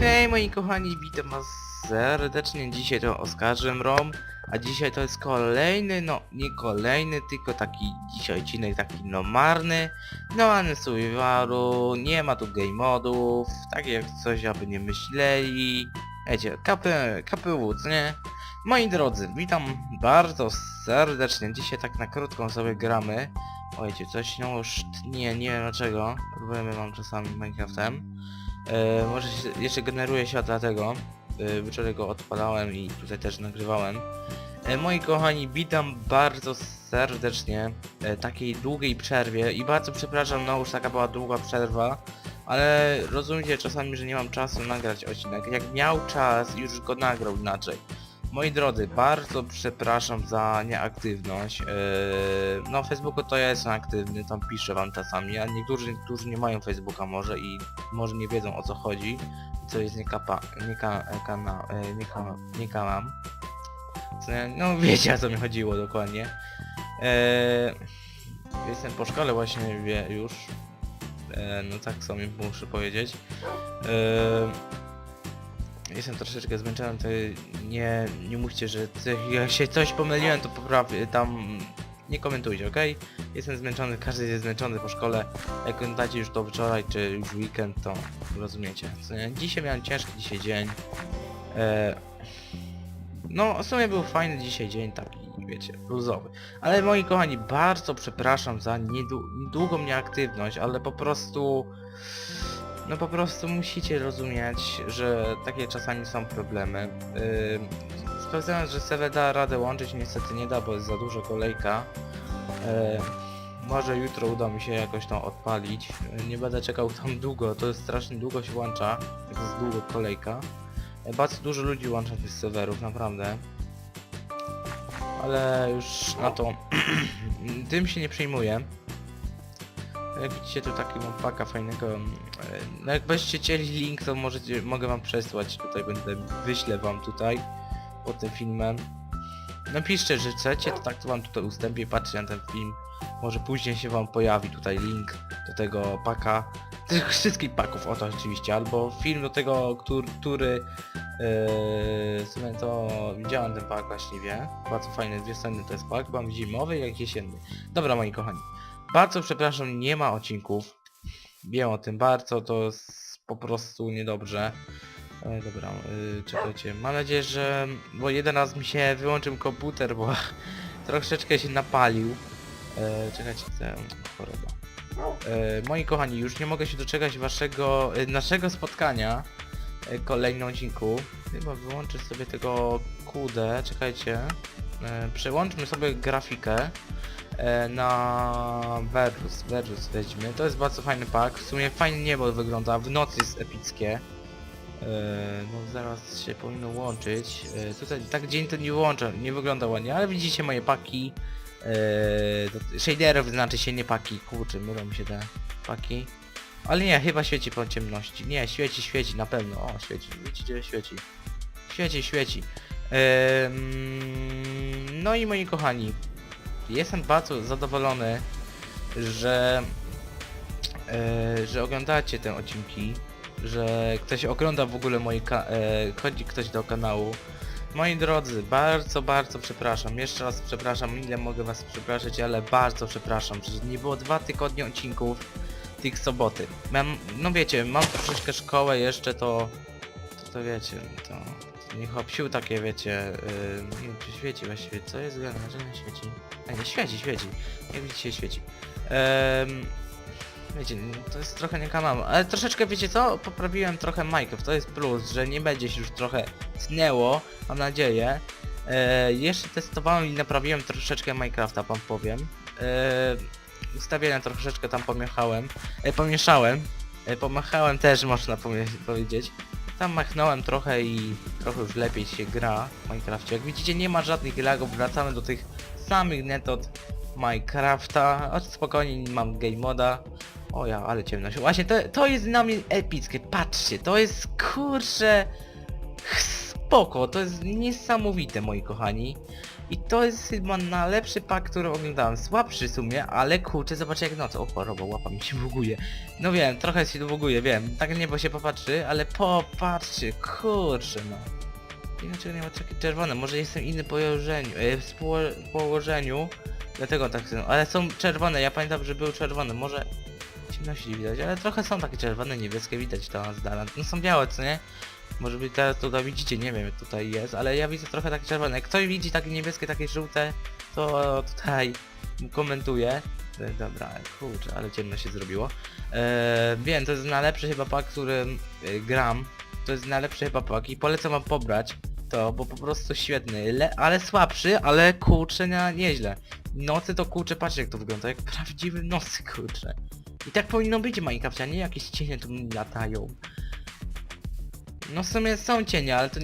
Hej moi kochani, witam was serdecznie, dzisiaj to Oskarzem Rom, a dzisiaj to jest kolejny, no nie kolejny, tylko taki dzisiaj odcinek taki no marny, no marny survivalu, nie ma tu game modów, tak jak coś aby nie myśleli, wiecie, kapy, KPW, co nie? Moi drodzy, witam bardzo serdecznie, dzisiaj tak na krótką sobie gramy, ojcie, coś no już, nie, nie wiem dlaczego, problemy mam czasami Minecraftem, E, może się, jeszcze generuje się dlatego. E, wczoraj go odpalałem i tutaj też nagrywałem. E, moi kochani, witam bardzo serdecznie e, takiej długiej przerwie i bardzo przepraszam, no już taka była długa przerwa, ale rozumiecie czasami, że nie mam czasu nagrać odcinek. Jak miał czas, już go nagrał inaczej. Moi drodzy, bardzo przepraszam za nieaktywność. Eee, no, Facebooku to ja jestem aktywny, tam piszę wam czasami, a niektórzy, którzy nie mają Facebooka może i może nie wiedzą o co chodzi, co jest nie kapa, nie ka, kana, e, nie ka, nie kanam. Co nie- No wiecie o co mi chodziło dokładnie. Eee, jestem po szkole właśnie wie, już. Eee, no tak sobie muszę powiedzieć. Eee, Jestem troszeczkę zmęczony, to nie, nie mówcie, że jak się coś pomyliłem, to poprawię, tam nie komentujcie, ok? Jestem zmęczony, każdy jest zmęczony po szkole. Jak pamiętacie już to wczoraj, czy już weekend, to rozumiecie. Dzisiaj miałem ciężki dzisiaj dzień. E, no, w sumie był fajny dzisiaj dzień, taki, wiecie, luzowy. Ale moi kochani, bardzo przepraszam za niedłu- niedługą nieaktywność, ale po prostu... No po prostu musicie rozumieć, że takie czasami są problemy. Yy, sprawdzając, że serwer da radę łączyć, niestety nie da, bo jest za dużo kolejka. Yy, może jutro uda mi się jakoś tą odpalić. Yy, nie będę czekał tam długo, to jest strasznie długo się włącza. To jest długo kolejka. Yy, bardzo dużo ludzi łącza tych serwerów, naprawdę. Ale już na to tym się nie przejmuję. Jak widzicie tu taki mam paka fajnego. No jak byście chcieli link to możecie, mogę wam przesłać, tutaj będę, wyślę wam tutaj pod tym filmem. Napiszcie, że chcecie, to tak to wam tutaj ustępię, patrzcie na ten film. Może później się wam pojawi tutaj link do tego paka. Tych wszystkich paków, oto oczywiście, albo film do tego, który, który yy, w sumie to widziałem ten pak właściwie. Bardzo fajny, dwie sceny to jest pak, mam zimowy jak jesienny. Dobra moi kochani. Bardzo przepraszam, nie ma odcinków. Wiem o tym bardzo, to jest po prostu niedobrze. E, dobra, y, czekajcie. Mam nadzieję, że... Bo jeden raz mi się wyłączył komputer, bo troszeczkę się napalił. E, czekajcie, chcę... Choroba. E, moi kochani, już nie mogę się doczekać waszego... E, naszego spotkania. E, kolejnym odcinku. Chyba wyłączę sobie tego QD, czekajcie. E, przełączmy sobie grafikę e, na Verus, Verus weźmy. To jest bardzo fajny pak. W sumie fajnie niebo wygląda, w nocy jest epickie. E, no zaraz się powinno łączyć. E, tutaj tak dzień to nie włącza, nie wygląda ładnie, ale widzicie moje paki. E, shaderów znaczy się nie paki, kurczę, mylą mi się te paki. Ale nie, chyba świeci po ciemności. Nie, świeci, świeci, na pewno. O, świeci, widzicie, świeci. Świeci, świeci. Em, no i moi kochani, jestem bardzo zadowolony, że, e, że oglądacie te odcinki, że ktoś ogląda w ogóle moje e, chodzi ktoś do kanału. Moi drodzy, bardzo, bardzo przepraszam. Jeszcze raz przepraszam, ile mogę was przepraszać, ale bardzo przepraszam, że nie było dwa tygodnie odcinków tych soboty. Mam, no wiecie, mam troszeczkę szkołę jeszcze, to, to, to wiecie, to, to nie hopsił takie, wiecie, yy, nie wiem, czy świeci właściwie, co jest grane, że nie świeci. A nie, świeci, świeci, jak widzicie, świeci. Ehm, wiecie, to jest trochę nie kanał, ale troszeczkę, wiecie co, poprawiłem trochę Minecraft, to jest plus, że nie będzie się już trochę tnęło, mam nadzieję. E, jeszcze testowałem i naprawiłem troszeczkę Minecrafta, wam powiem. E, ustawienia troszeczkę tam pomieszałem, e, pomieszałem, e, pomachałem też można powiedzieć. Tam machnąłem trochę i trochę już lepiej się gra w Minecrafcie. Jak widzicie nie ma żadnych lagów, wracamy do tych samych metod Minecrafta. O, spokojnie, mam game moda. O ja, ale ciemność. Właśnie to, to jest na mnie epickie, patrzcie, to jest kurczę spoko, to jest niesamowite moi kochani. I to jest chyba najlepszy pak, który oglądałem. Słabszy w sumie, ale kurczę, zobaczcie jak noc. O choroba, łapa mi się buguje. No wiem, trochę się buguje, wiem. Tak niebo się popatrzy, ale popatrzcie, kurczę no. Czego nie ma takie czerwone, może jestem inny położeniu, e, w poło- położeniu. Dlatego tak są, ale są czerwone, ja pamiętam, że były czerwone, może ciemności widać, ale trochę są takie czerwone, niebieskie, widać to z dala. No są białe, co nie? Może by teraz tutaj widzicie, nie wiem jak tutaj jest, ale ja widzę trochę takie czerwone. Jak ktoś widzi takie niebieskie, takie żółte, to tutaj komentuje. E, Dobra, kurczę, ale ciemno się zrobiło. E, wiem, to jest najlepszy chyba pak, którym e, gram. To jest najlepszy chyba pak i polecam wam pobrać to, bo po prostu świetny, Le ale słabszy, ale kurczę na nieźle. Nocy to kurczę, patrzcie jak to wygląda, jak prawdziwe nocy kurczę. I tak powinno być w Minecrafcie, a nie jakieś cienie tu latają. No w sumie są cienie, ale to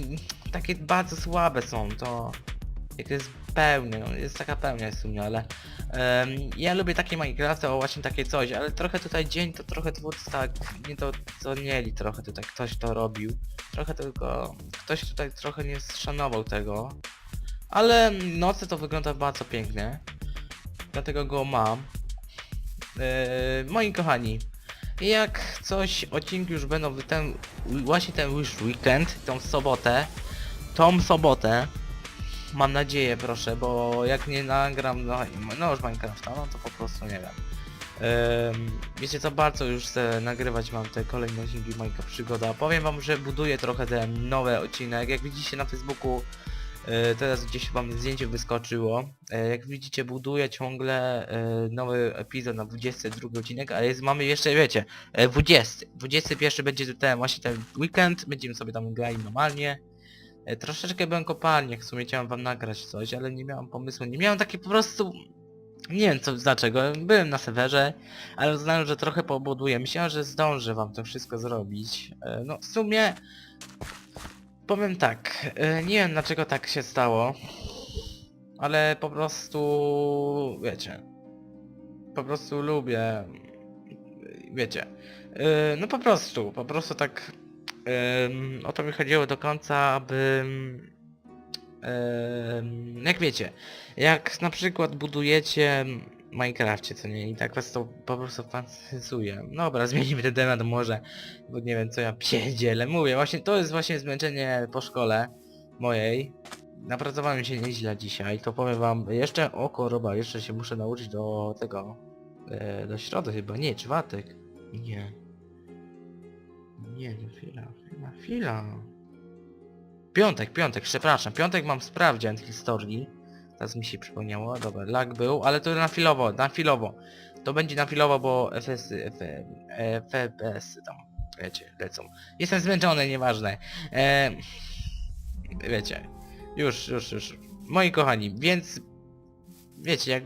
takie bardzo słabe są, to... Jak jest pełnia, no jest taka pełnia w sumie, ale... em, ja lubię takie Minecrafty, o właśnie takie coś, ale trochę tutaj dzień to trochę twórcy tak nie to co mieli trochę tutaj ktoś to robił. Trochę tylko ktoś tutaj trochę nie szanował tego. Ale nocy to wygląda bardzo pięknie. Dlatego go mam. Eee, moi kochani, jak coś odcinki już będą ten właśnie ten już weekend, tą sobotę, tą sobotę, mam nadzieję proszę, bo jak nie nagram no, no już Minecrafta, no to po prostu nie wiem. Em, wiecie co, bardzo już chcę nagrywać mam te kolejne odcinki Minecraft Przygoda. Powiem wam, że buduję trochę ten nowy odcinek. Jak widzicie na Facebooku, teraz gdzieś wam zdjęcie wyskoczyło. E, jak widzicie, buduję ciągle e, nowy epizod na 22 odcinek, a jest, mamy jeszcze, wiecie, e, 20. 21 będzie ten właśnie ten weekend, będziemy sobie tam grali normalnie. E, troszeczkę byłem kopalnie, w sumie chciałem wam nagrać coś, ale nie miałem pomysłu, nie miałem takie po prostu... Nie wiem co, dlaczego, byłem na serwerze, ale uznałem, że trochę pobuduję. Myślałem, że zdążę wam to wszystko zrobić. E, No w sumie... Powiem tak, e, nie wiem dlaczego tak się stało, ale po prostu... wiecie... Po prostu lubię... Wiecie... e, No po prostu, po prostu tak... O to mi chodziło do końca, aby... Jak wiecie, jak na przykład budujecie Minecrafcie, co nie, i tak was to po prostu fascynuje. No Dobra, zmienimy ten temat może, bo nie wiem co ja pierdzielę. Mówię, właśnie to jest właśnie zmęczenie po szkole mojej. Napracowałem się nieźle dzisiaj, to powiem wam, jeszcze o choroba, jeszcze się muszę nauczyć do tego, e, do środy chyba, nie, czwartek. Nie. Nie, nie, chwila, chwila, chwila. Piątek, piątek, przepraszam, piątek mam sprawdzian historii. Teraz mi się przypomniało, dobra, lag był, ale to na filowo, na filowo. To będzie na filowo, bo FS, FPS tam, wiecie, lecą. Jestem zmęczony, nieważne. E, wiecie, już, już, już. Moi kochani, więc wiecie, jak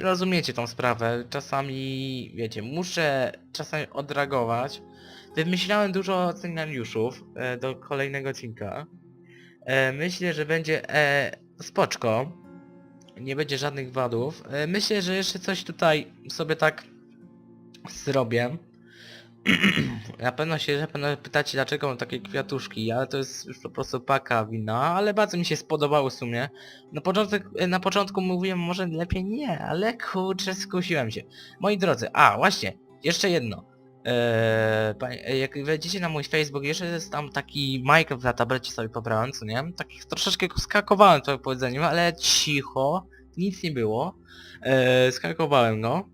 rozumiecie tą sprawę, czasami, wiecie, muszę czasami odreagować. Wymyślałem dużo scenariuszów e, do kolejnego odcinka. E, myślę, że będzie e, spoczko. Nie będzie żadnych wadów. E, myślę, że jeszcze coś tutaj sobie tak zrobię. Na pewno się na pewno pytacie dlaczego mam takie kwiatuszki, ale to jest już po prostu paka wina, ale bardzo mi się spodobało w sumie. Na, początek, na początku mówiłem może lepiej nie, ale kurczę skusiłem się. Moi drodzy, a właśnie, jeszcze jedno. Panie- e, jak wejdziecie na mój Facebook, jeszcze jest tam taki Minecraft na tablecie sobie pobrałem, co nie? Takich troszeczkę skakowałem to powiedzeniem, ale cicho, nic nie było. Eee, skakowałem go.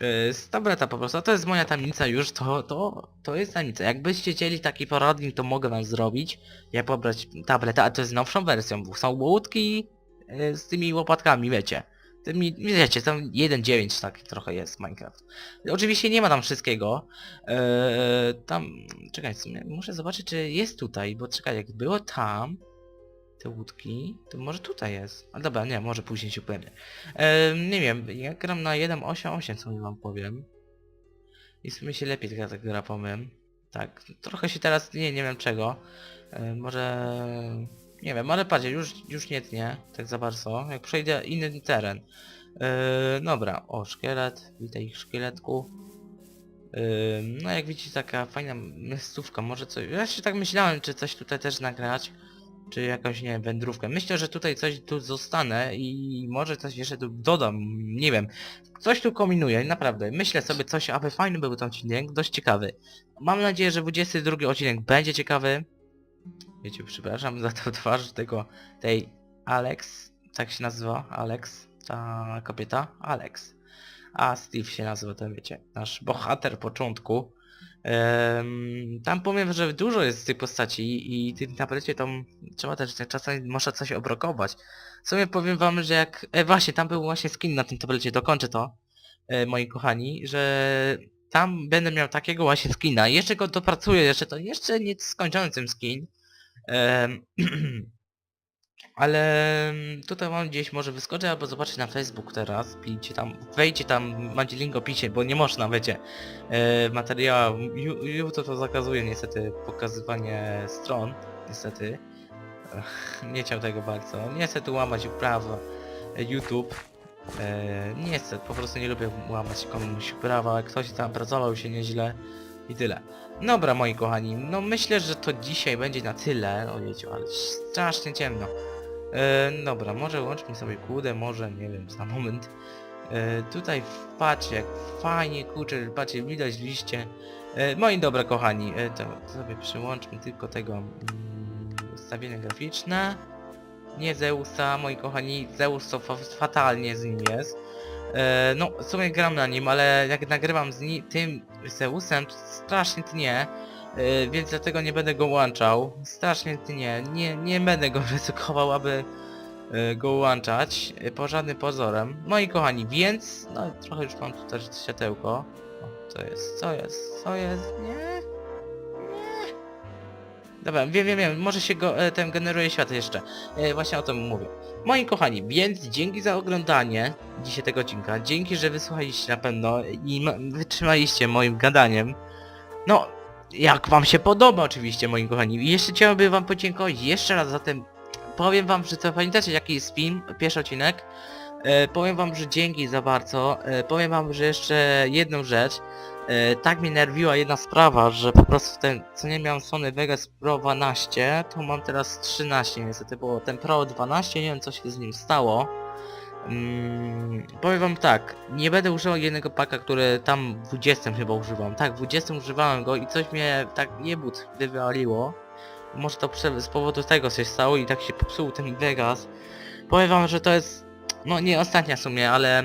Eee, z tableta po prostu, to jest moja tajemnica już, to, to, to jest tajemnica. Jakbyście chcieli taki poradnik, to mogę wam zrobić. Jak pobrać tabletę, a to jest nowszą wersją, bo są łódki e, z tymi łopatkami, wiecie. Tymi, wiecie, tam 1.9 tak trochę jest Minecraft. Oczywiście nie ma tam wszystkiego. Eee, tam, czekaj, muszę zobaczyć czy jest tutaj, bo czekaj, jak było tam te łódki, to może tutaj jest. A dobra, nie, może później się upewnię. Eee, nie wiem, ja gram na 1.8.8, co wam powiem. I w sumie się lepiej gra ta gra, powiem. Tak, trochę się teraz, nie, nie wiem czego. Eee, może... Nie wiem, ale patrzcie, już, już nie tnie, tak za bardzo. Jak przejdę inny teren. Eee, dobra, o, szkielet, witaj szkieletku. Ym, no jak widzicie taka fajna miejscówka, może coś... Ja się tak myślałem, czy coś tutaj też nagrać, czy jakąś, nie wiem, wędrówkę. Myślę, że tutaj coś tu zostanę i może coś jeszcze tu dodam, nie wiem. Coś tu kombinuję, naprawdę. Myślę sobie coś, aby fajny był ten odcinek, dość ciekawy. Mam nadzieję, że 22 odcinek będzie ciekawy. Wiecie, przepraszam za tę twarz tego, tej Alex, tak się nazywa, Alex, ta kobieta, Alex. A Steve się nazywa, to wiecie, nasz bohater początku. Em, tam powiem, że dużo jest tych postaci i tym tablecie tam trzeba też czasami można coś obrokować. W sumie powiem wam, że jak... E, właśnie, tam był właśnie skin na tym tablecie, dokończę to, e, moi kochani, że tam będę miał takiego właśnie skina. Jeszcze go dopracuję, jeszcze to jeszcze nie skończony ten skin. Ale tutaj mam gdzieś może wyskoczę albo zobaczyć na Facebook teraz. Pijcie tam, wejdźcie tam, macie link opisie, bo nie można, wiecie. E, materiał, Ju- YouTube to zakazuje niestety pokazywanie stron, niestety. Nie chciał tego bardzo. Nie chcę tu łamać prawa e, YouTube. E, nie chcę, po prostu nie lubię łamać komuś prawa, ktoś tam pracował się nieźle i tyle. Dobra moi kochani, no myślę, że to dzisiaj będzie na tyle. Ojejciu, ale strasznie ciemno. E, dobra, może łączmy sobie kłudę, może, nie wiem, za moment. E, tutaj patrzcie, jak fajnie, kurczę, patrzcie, widać liście. E, moi dobra kochani, e, to sobie przyłączmy tylko tego mm, ustawienia graficzne. Nie Zeusa, moi kochani, Zeus to fa fatalnie z nim jest. E, no, w sumie gram na nim, ale jak nagrywam z ni tym Zeusem, to strasznie tnie. E, więc dlatego nie będę go łączał. Strasznie tnie. Nie, nie będę go ryzykował, aby e, go łączać. Po żadnym pozorem. Moi kochani, więc... No, trochę już mam tutaj światełko. O, co jest? Co jest? Co jest? Nie? Dobra, wiem, wiem, wiem. Może się go, ten generuje świat jeszcze. E, właśnie o tym mówię. Moi kochani, więc dzięki za oglądanie dzisiaj tego odcinka. Dzięki, że wysłuchaliście na pewno i wytrzymaliście moim gadaniem. No, jak wam się podoba oczywiście, moi kochani. I jeszcze chciałbym wam podziękować jeszcze raz za ten... Powiem wam, że to pamiętacie jaki jest film, pierwszy odcinek. E, powiem wam, że dzięki za bardzo. E, powiem wam, że jeszcze jedną rzecz. E, tak mnie nerwiła jedna sprawa, że po prostu ten, co nie miałem Sony Vegas Pro 12, to mam teraz 13 niestety, bo ten Pro 12, nie wiem co się z nim stało. Mm, powiem wam tak, nie będę używał jednego paka, który tam w 20 chyba używam. Tak, w 20 używałem go i coś mnie tak jebut wywaliło. Może to z powodu tego się stało i tak się popsuł ten Vegas. Powiem wam, że to jest, no nie ostatnia w sumie, ale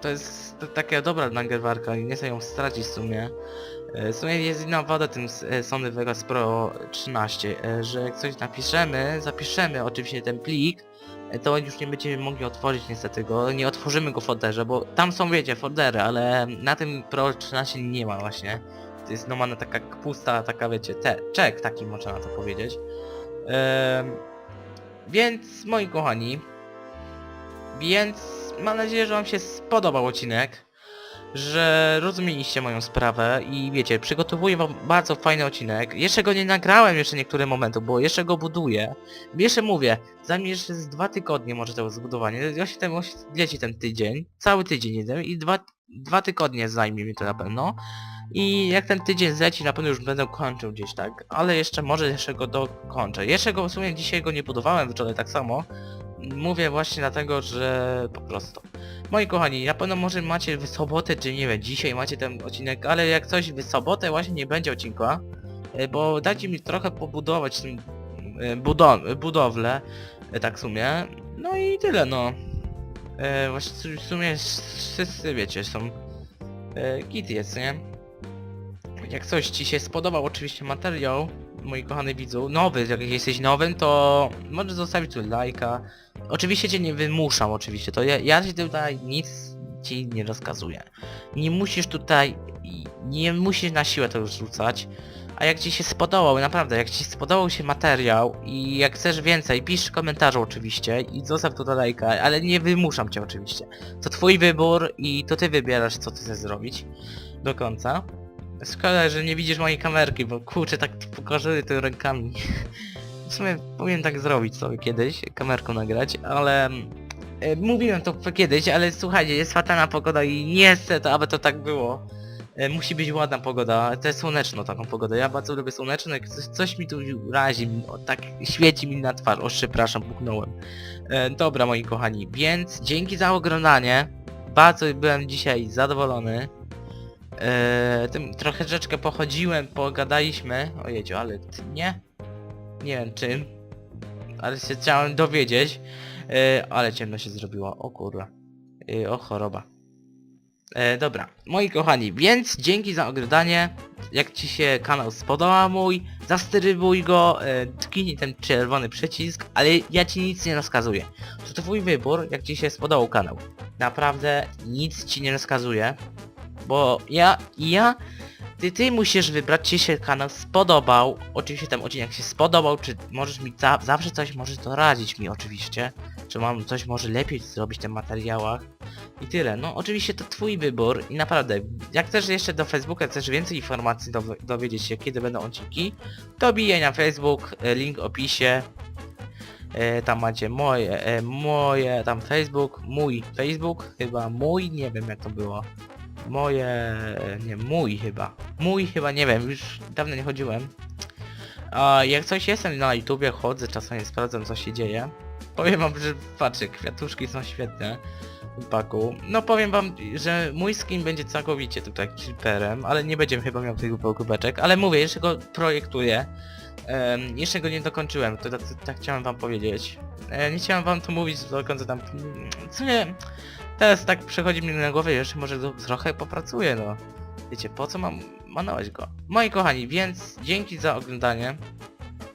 to jest to taka dobra nagrywarka i nie chcę ją stracić w sumie. E, W sumie jest inna wada tym e, Sony Vegas Pro 13, e, że jak coś napiszemy, zapiszemy oczywiście ten plik, to już nie będziemy mogli otworzyć niestety go, nie otworzymy go w folderze, bo tam są wiecie foldery, ale na tym Pro 13 nie ma właśnie. To jest normalna taka pusta, taka wiecie, te, czek taki można na to powiedzieć. Więc moi kochani, więc mam nadzieję, że wam się spodobał odcinek, że rozumieliście moją sprawę i wiecie, przygotowuję wam bardzo fajny odcinek. Jeszcze go nie nagrałem jeszcze niektóre momenty, bo jeszcze go buduję. Jeszcze mówię, za mnie jeszcze z dwa tygodnie może to zbudowanie. Ja się ten, leci ten tydzień, cały tydzień jeden i dwa, dwa tygodnie zajmie mi to na pewno. I jak ten tydzień zleci, na pewno już będę kończył gdzieś tak, ale jeszcze może jeszcze go dokończę. Jeszcze go w sumie dzisiaj go nie budowałem wczoraj tak samo. Mówię właśnie dlatego, że po prostu. Moi kochani, na pewno może macie w sobotę, czy nie wiem, dzisiaj macie ten odcinek, ale jak coś w sobotę właśnie nie będzie odcinka, e, bo dajcie mi trochę pobudować tym e, budo budowlę, e, tak w sumie. No i tyle no. Właśnie w sumie wszyscy wiecie, są git jest, nie? Jak coś ci się spodobał oczywiście materiał, moi kochany widzu, nowy, jak jesteś nowym, to możesz zostawić tu lajka. Oczywiście cię nie wymuszam, oczywiście, to ja, ja ci tutaj nic ci nie rozkazuję. Nie musisz tutaj, nie musisz na siłę to już rzucać. A jak ci się spodobał, naprawdę, jak ci spodobał się materiał i jak chcesz więcej, pisz w komentarzu oczywiście i zostaw tu lajka, ale nie wymuszam cię oczywiście. To twój wybór i to ty wybierasz co ty chcesz zrobić do końca. Szkoda, że nie widzisz mojej kamerki, bo kurczę, tak pokażę ty rękami. W sumie powinien tak zrobić sobie kiedyś, kamerką nagrać, ale... E, mówiłem to kiedyś, ale słuchajcie, jest fatalna pogoda i nie chcę to, aby to tak było. E, musi być ładna pogoda, to jest słoneczno taką pogodę, ja bardzo lubię słoneczno, jak coś, coś mi tu razi, tak świeci mi na twarz, o przepraszam, puknąłem. E, dobra moi kochani, więc dzięki za oglądanie, bardzo byłem dzisiaj zadowolony. E, tym trochę rzeczkę pochodziłem, pogadaliśmy, ojejciu, ale ty nie? Nie wiem czym, ale się chciałem dowiedzieć, e, ale ciemno się zrobiło, o kurwa, e, o choroba. E, dobra, moi kochani, więc dzięki za oglądanie. Jak ci się kanał spodobał mój, zastrybuj go, e, tknij ten czerwony przycisk, ale ja ci nic nie rozkazuję. To twój wybór, jak ci się spodobał kanał. Naprawdę nic ci nie rozkazuję, bo ja, ja, ty, ty musisz wybrać, ci się kanał spodobał, oczywiście ten odcinek się spodobał, czy możesz mi za, zawsze coś możesz doradzić mi oczywiście, czy mam coś może lepiej zrobić w tych materiałach. I tyle. No oczywiście to twój wybór i naprawdę, jak chcesz jeszcze do Facebooka, chcesz więcej informacji dow- dowiedzieć się kiedy będą odcinki, to bijaj na Facebook, e, link w opisie. E, tam macie moje, e, moje, tam Facebook, mój Facebook, chyba mój, nie wiem jak to było. Moje, nie, mój chyba. Mój chyba, nie wiem, już dawno nie chodziłem. A jak coś jestem na YouTubie, chodzę, czasami sprawdzam co się dzieje. Powiem wam, że patrzcie, kwiatuszki są świetne paku. No powiem wam, że mój skin będzie całkowicie tutaj creeperem, ale nie będziemy chyba miał tych kubeczek, ale mówię, jeszcze go projektuję. Jeszcze go nie dokończyłem, to tak, tak chciałem wam powiedzieć. E, nie chciałem wam tu mówić do końca tam... Co nie... Teraz tak przechodzi mi na głowę, jeszcze może trochę popracuję, no. Wiecie, po co mam manować go? Moi kochani, więc dzięki za oglądanie.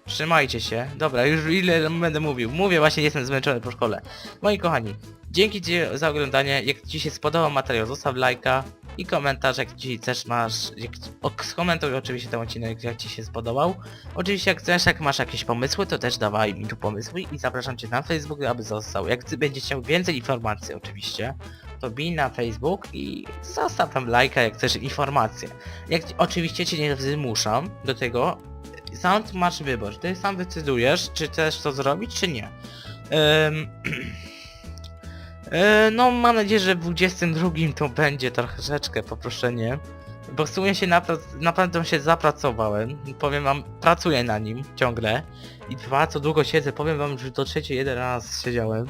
Trzymajcie się. Dobra, już ile będę mówił. Mówię, właśnie jestem zmęczony po szkole. Moi kochani, dzięki za oglądanie. Jak ci się spodobał materiał, zostaw lajka i komentarz, jak ci też masz... Jak, skomentuj oczywiście ten odcinek, jak ci się spodobał. Oczywiście jak chcesz, jak masz jakieś pomysły, to też dawaj mi tu pomysły i zapraszam cię na Facebook, aby został. Jak ty będziesz chciał więcej informacji oczywiście, to bij na Facebook i zostaw tam lajka, jak chcesz informacje. Jak oczywiście cię nie zmuszam do tego, sam masz wybór, ty sam decydujesz, czy chcesz to zrobić, czy nie. no mam nadzieję, że w 22 to będzie troszeczkę poproszenie. Bo w sumie się napra- naprawdę się zapracowałem. Powiem wam, pracuję na nim ciągle. I dwa, co długo siedzę, powiem wam, że do trzeciej jeden raz siedziałem.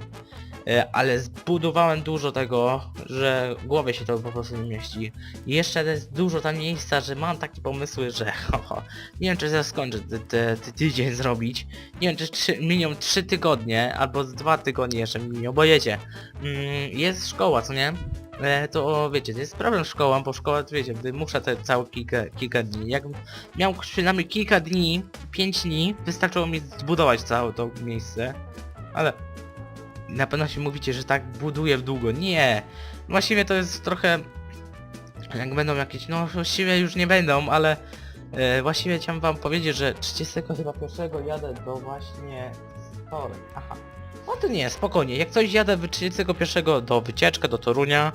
E, ale zbudowałem dużo tego, że głowie się to po prostu nie mieści. I jeszcze jest dużo tam miejsca, że mam takie pomysły, że haha, nie wiem czy zaraz skończę te, tydzień zrobić. Nie wiem czy trzy, minią 3 tygodnie, albo z 2 tygodnie jeszcze minią, bo wiecie, mm, jest szkoła, co nie? E, to wiecie, to jest problem z szkołą, bo szkoła, wiecie, muszę te całe kilka, kilka dni. Jak miał przynajmniej kilka dni, 5 dni, wystarczyło mi zbudować całe to miejsce. Ale na pewno się mówicie, że tak buduję w długo. Nie! Właściwie to jest trochę... Jak będą jakieś... No właściwie już nie będą, ale... E, właściwie chciałem wam powiedzieć, że 30 chyba pierwszego jadę do właśnie... Story. Aha. No to nie, spokojnie. Jak coś jadę w 31 do wycieczka do Torunia.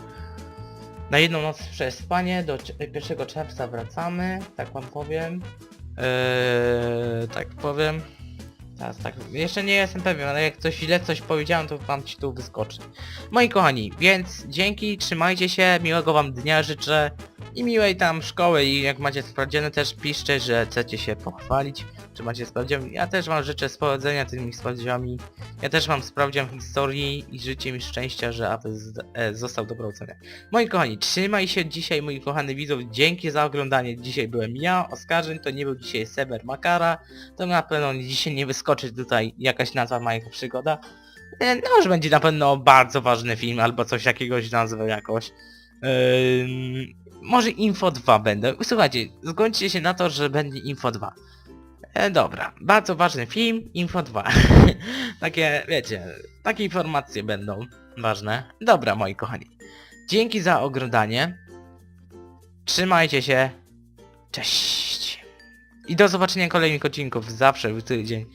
Na jedną noc przespanie, do cze- 1 czerwca wracamy, tak wam powiem. Eee, tak powiem. Teraz tak, jeszcze nie jestem pewien, ale jak coś źle coś powiedziałem, to wam ci tu wyskoczy. Moi kochani, więc dzięki, trzymajcie się, miłego wam dnia życzę i miłej tam szkoły i jak macie sprawdziane też piszcie, że chcecie się pochwalić, czy macie sprawdzian. Ja też wam życzę powodzenia tymi sprawdzianami. Ja też wam sprawdzian historii i życzę mi szczęścia, że aby e, został dobrą ocenę. Moi kochani, trzymaj się dzisiaj, moi kochani widzów, dzięki za oglądanie. Dzisiaj byłem ja, Oskarzyn, to nie był dzisiaj Seber Makara, to na pewno dzisiaj nie wyskoczy tutaj jakaś nazwa mojego przygoda. E, No już będzie na pewno bardzo ważny film, albo coś jakiegoś nazwę jakoś. Ym, może Info 2 będę. Słuchajcie, zgońcie się na to, że będzie Info 2. E, dobra, bardzo ważny film, Info 2. takie, wiecie, takie informacje będą ważne. Dobra, moi kochani. Dzięki za oglądanie. Trzymajcie się. Cześć. I do zobaczenia kolejnych odcinków zawsze w tydzień.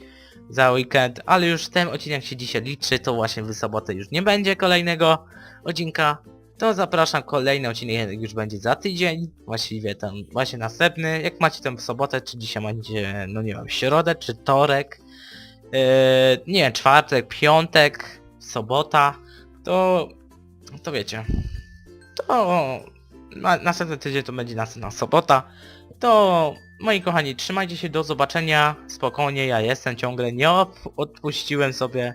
Za weekend, ale już ten odcinek się dzisiaj liczy, to właśnie w sobotę już nie będzie kolejnego odcinka. To zapraszam, kolejny odcinek już będzie za tydzień, właściwie tam właśnie następny. Jak macie tę sobotę, czy dzisiaj macie, no nie wiem, środę, czy torek, yy, nie wiem, czwartek, piątek, sobota, to, to wiecie, to na, następny tydzień to będzie następna sobota. To moi kochani, trzymajcie się, do zobaczenia. Spokojnie, ja jestem ciągle, nie odpuściłem sobie.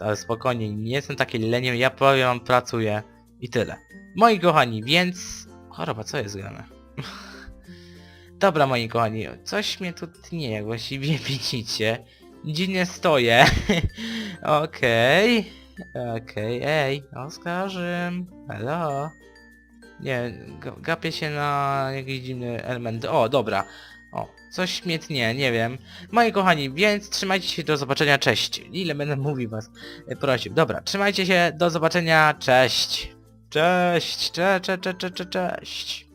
Ale spokojnie, nie jestem taki leniem, ja powiem, pracuję i tyle. Moi kochani, więc... Choroba, co jest grane? Dobra, moi kochani, coś mnie tu tnie, jak właściwie widzicie. Dziwnie stoję. Okej. Okej, ej, Oskarzym. Hello. Nie, ga- gapię się na jakiś dziwny element. O, dobra. O, coś mnie tnie, nie wiem. Moi kochani, więc trzymajcie się, do zobaczenia, cześć. Ile będę mówił was e, prosił. Dobra, trzymajcie się, do zobaczenia, cześć. Cześć, cze, cze, cze, cze, cze, cześć.